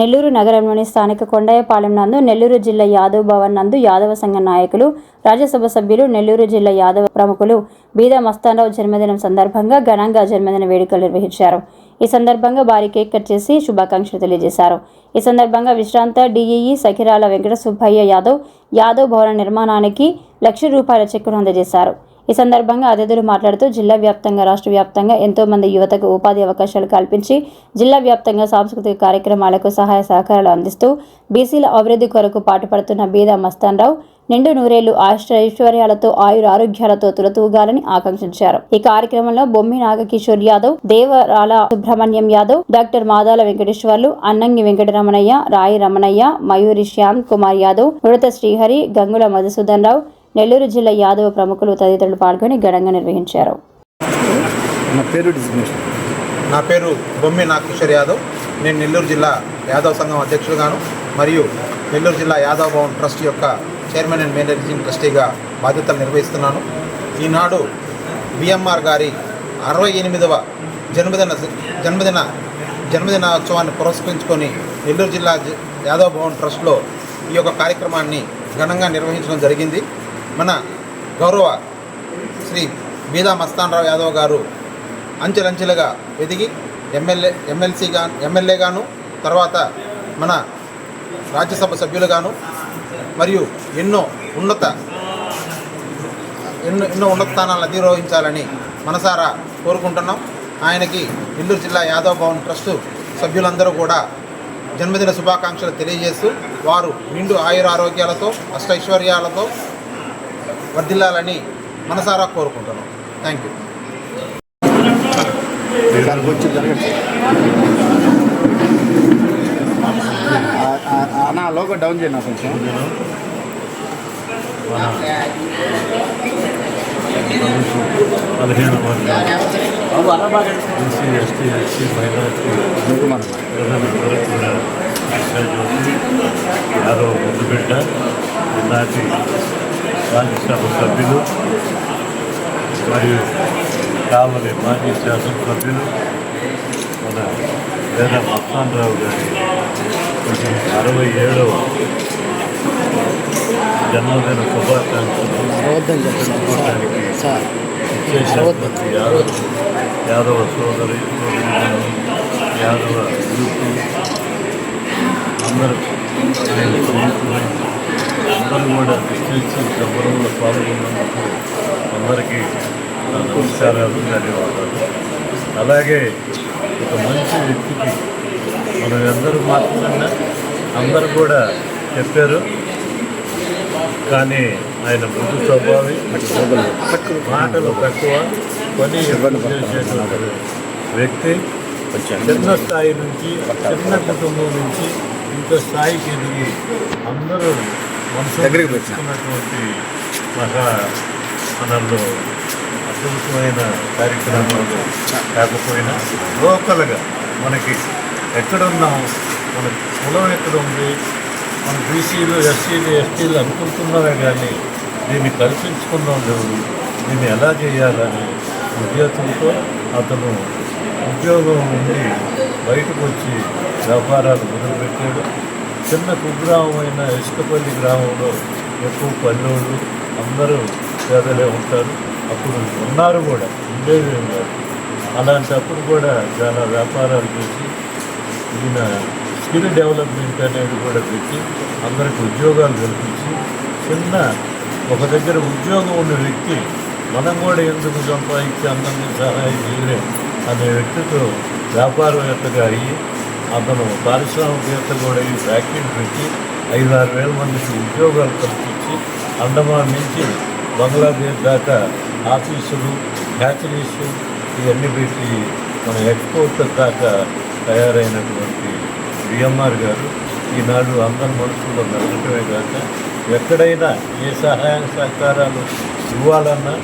నెల్లూరు నగరంలోని స్థానిక కొండయపాలెం నందు నెల్లూరు జిల్లా యాదవ్ భవన్ నందు యాదవ సంఘ నాయకులు రాజ్యసభ సభ్యులు నెల్లూరు జిల్లా యాదవ ప్రముఖులు బీదా మస్తానరావు జన్మదినం సందర్భంగా ఘనంగా జన్మదిన వేడుకలు నిర్వహించారు. ఈ సందర్భంగా భారీ కేక్ కట్ చేసి శుభాకాంక్షలు తెలియజేశారు. ఈ సందర్భంగా విశ్రాంత డిఈఈ సఖిరాల వెంకట సుబ్బయ్య యాదవ్ యాదవ్ భవన నిర్మాణానికి లక్ష రూపాయల చెక్కును అందజేశారు. ఈ సందర్భంగా అతిథులు మాట్లాడుతూ జిల్లా వ్యాప్తంగా రాష్ట్ర వ్యాప్తంగా ఎంతో మంది యువతకు ఉపాధి అవకాశాలు కల్పించి జిల్లా వ్యాప్తంగా సాంస్కృతిక కార్యక్రమాలకు సహాయ సహకారాలు అందిస్తూ బీసీల అభివృద్ధి కొరకు పాటుపడుతున్న బీదా మస్తాన్రావు నిండు నూరేళ్ళు ఐశ్వర్యాలతో ఆయుర ఆరోగ్యాలతో తులతూగాలని ఆకాంక్షించారు. ఈ కార్యక్రమంలో బొమ్మి నాగకిషోర్ యాదవ్ దేవరాల సుబ్రహ్మణ్యం యాదవ్ డాక్టర్ మాదాల వెంకటేశ్వర్లు అన్నంగి వెంకటరమణయ్య రాయి రమణయ్య మయూరి శ్యామ్ కుమార్ యాదవ్ మృత శ్రీహరి గంగుల మధుసూదన్ రావు నెల్లూరు జిల్లా యాదవ ప్రముఖులు తదితరులు పాల్గొని ఘనంగా నిర్వహించారు. నా పేరు డిజిగ్నేషన్. నా పేరు బొమ్మి నాగకిషోర్ యాదవ్. నేను నెల్లూరు జిల్లా యాదవ్ సంఘం అధ్యక్షుడుగాను మరియు నెల్లూరు జిల్లా యాదవ్ భవన్ ట్రస్ట్ యొక్క చైర్మన్ అండ్ మేనేజింగ్ ట్రస్టీగా బాధ్యతలు నిర్వహిస్తున్నాను. ఈనాడు బిఎంఆర్ గారి అరవై ఎనిమిదవ జన్మదిన జన్మదిన జన్మదినోత్సవాన్ని పురస్కరించుకొని నెల్లూరు జిల్లా జ- యాదవ్ భవన్ ట్రస్ట్లో ఈ యొక్క కార్యక్రమాన్ని ఘనంగా నిర్వహించడం జరిగింది. మన గౌరవ శ్రీ బీదా మస్తాన్రావు యాదవ్ గారు అంచెలంచెలుగా ఎదిగి ఎమ్మెల్యే ఎమ్మెల్సీగా ఎమ్మెల్యేగాను తర్వాత మన రాజ్యసభ సభ్యులుగాను మరియు ఎన్నో ఉన్నత ఎన్నో ఎన్నో ఉన్నత స్థానాలను అధిరోహించాలని మనసారా కోరుకుంటున్నాం. ఆయనకి నెల్లూరు జిల్లా యాదవ్ భవన్ ట్రస్టు సభ్యులందరూ కూడా జన్మదిన శుభాకాంక్షలు తెలియజేస్తూ వారు నిండు ఆయుర ఆరోగ్యాలతో అష్టైశ్వర్యాలతో వర్ధిల్లాలని మనసారా కోరుకుంటున్నాం. థ్యాంక్ యూ దానికి వచ్చి జరగండి ఆ- ఆ- ఆ- నా లోగో డౌన్ చేయనా కొంచెం. పదిహేను ఎస్సీ ఎస్టీ ఎస్సీ మైనార్టీ కుంకుమన్న. యాదవ్ ముద్దుబిడ్డ ఈనాటి రాజ్యసభ సభ్యులు మరియు కావలి మాజీ శాసనసభ్యులు మన వేద మస్తానరావు గారి అరవై ఏడవ జన్మదిన శుభాకాంక్షలు అరవద్దని చెప్పండి తెలుపుకోవడానికి సార్ చేసినటువంటి యాదవ యాదవ సోదరి సోదరి యాదవ యూత్ అందరూ ఆయన స్నేహితులు అందరూ కూడా విశేషి సంబరంలో పాల్గొన్నందుకు అందరికీ నమస్కారాలు ధన్యవాదాలు. అలాగే ఒక మంచి వ్యక్తికి మనం ఎందరూ మాట్లాడినా అందరూ కూడా చెప్పారు. కానీ ఆయన మృదు స్వభావి మాటలు తక్కువ పని ఎక్కువ చేసేటువంటి వ్యక్తి. చిన్న స్థాయి నుంచి చిన్న కుటుంబం నుంచి ఇంత స్థాయికి ఎదిగి అందరూ దగ్గరికి మహా మనల్లో అద్భుతమైన కార్యక్రమాలు కాకపోయినా లోకల్గా మనకి ఎక్కడున్నాం మన కులం ఎక్కడ ఉంది మన బీసీలు ఎస్సీలు ఎస్టీలు అనుకుంటున్నామే కానీ దీన్ని కల్పించుకున్నాం లేదు దీన్ని ఎలా చేయాలని ఉద్యోగంతో అతను ఉద్యోగం నుండి బయటకు వచ్చి వ్యాపారాలు మొదలుపెట్టాడు. చిన్న కుగ్రామమైన ఇసుకపల్లి గ్రామంలో ఎక్కువ పల్లెళ్ళు అందరూ పేదలే ఉంటారు. అప్పుడు ఉన్నారు కూడా ఉండేవి ఉన్నారు. అలాంటప్పుడు కూడా చాలా వ్యాపారాలు చేసి ఈయన స్కిల్ డెవలప్మెంట్ అనేది కూడా పెట్టి అందరికి ఉద్యోగాలు కల్పించి చిన్న ఒక దగ్గర ఉద్యోగం ఉన్న వ్యక్తి మనం కూడా ఎందుకు సంపాదించి అందరినీ సహాయం చేయలేం అనే వ్యక్తితో వ్యాపారవేత్తగా అయ్యి అతను పారిశ్రామికవేత్త కూడా ఈ ఫ్యాక్టరీ పెట్టి ఐదు ఆరు వేల మందికి ఉద్యోగాలు కల్పించి అండమాన్ నుంచి బంగ్లాదేశ్ దాకా ఆఫీసులు ఫ్యాక్టరీస్ ఇవన్నీ పెట్టి మన ఎక్స్పోర్ట్ దాకా తయారైనటువంటి బిఎంఆర్ గారు ఈనాడు అందరి మనసులో మెరగటమే కాక ఎక్కడైనా ఏ సహాయ సహకారాలు ఇవ్వాలన్నా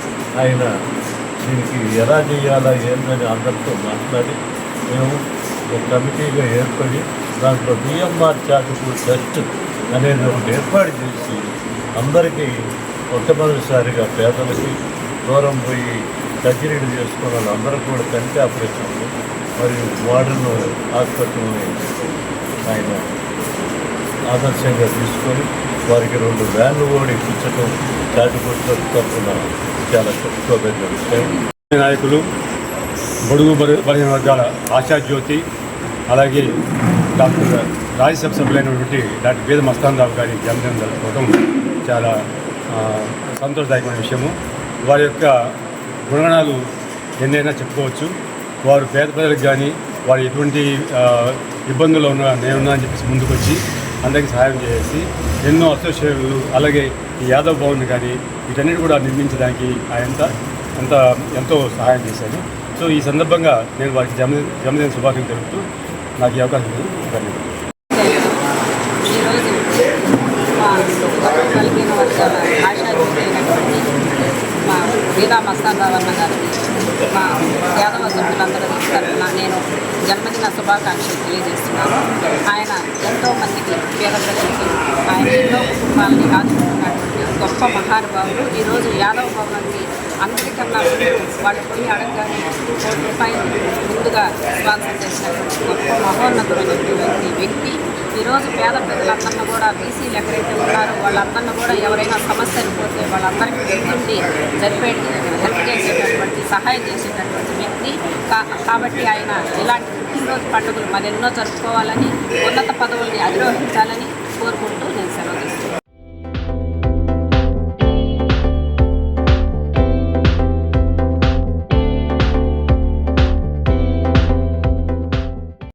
ఆయన దీనికి ఎలా చేయాలా ఏందని అందరితో మాట్లాడి మేము ఒక కమిటీగా ఏర్పడి దాంట్లో బిఎంఆర్ చాటుకు ట్రస్ట్ అనేది ఒకటి ఏర్పాటు చేసి అందరికీ మొట్టమొదటిసారిగా పేదలకి దూరం పోయి సర్జరీలు చేసుకున్న వాళ్ళందరూ కూడా కంటి ఆపరేషన్లు మరియు మోడర్న్ హాస్పిటల్ని ఆయన ఆదర్శంగా తీసుకొని వారికి రెండు వ్యాన్లు కూడా ఇప్పించడం చాటుపట్ల తరఫున చాలా చెప్పుకోదగిన విషయం. నాయకులు బడుగు బలి- బలహీన వర్గాల ఆశాజ్యోతి అలాగే డాక్టర్ రాజ్యసభ సభ్యులైనటువంటి డాక్టర్ వేద మస్తాన్ రావు గారి జన్మదినం జరుపుకోవడం చాలా సంతోషదాయకమైన విషయము. వారి యొక్క గుణగణాలు ఎన్నైనా చెప్పుకోవచ్చు. వారు పేద ప్రజలకు కానీ వారు ఎటువంటి ఇబ్బందుల్లో ఉన్న నేనున్నా అని చెప్పేసి ముందుకొచ్చి అందరికీ సహాయం చేసి ఎన్నో అసోసియేషన్లు అలాగే ఈ యాదవ్ భవన్ కానీ వీటన్నిటి కూడా నిర్మించడానికి ఆయన అంత ఎంతో సహాయం చేశారు. సో ఈ సందర్భంగా నేను వారికి జన్మ జన్మదిన శుభాకాంక్షలు తెలుపుతూ నాకు ఈ అవకాశం ఇచ్చినందుకు ధన్యవాదాలు. మా మా వీరా మస్తాన్ రావు గారికి మా యాదవ సభ్యులందరూ తరఫున నేను జన్మదిన శుభాకాంక్షలు తెలియజేస్తున్నాను ఆయన ఎంతో మందికి పేద ప్రజలకి ఆయన ఎన్నో కుటుంబాలని ఆదుకుంటున్నటువంటి గొప్ప మహానుభావులు ఈరోజు యాదవ భవనానికి అందరికన్నా ముందు వాళ్ళు పోయి అడగగానే కోటి రూపాయలు ముందుగా స్పాన్సర్ చేశారు. గొప్ప మహోన్నతమైనటువంటి వ్యక్తి ఈరోజు పేద ప్రజలందరినీ కూడా బీసీలు ఎక్కడైతే ఉన్నారో వాళ్ళందరినీ కూడా ఎవరైనా సమస్యలు పోతే వాళ్ళందరికీ వెళ్తుండి జరిపే హెల్ప్ చేసేటటువంటి సహాయం చేసేటటువంటి వ్యక్తి. కా- కాబట్టి ఆయన ఇలాంటి పుట్టినరోజు పండుగలు మరెన్నో జరుపుకోవాలని ఉన్నత పదవుల్ని అధిరోహించాలని కోరుకుంటూ నేను సెలవు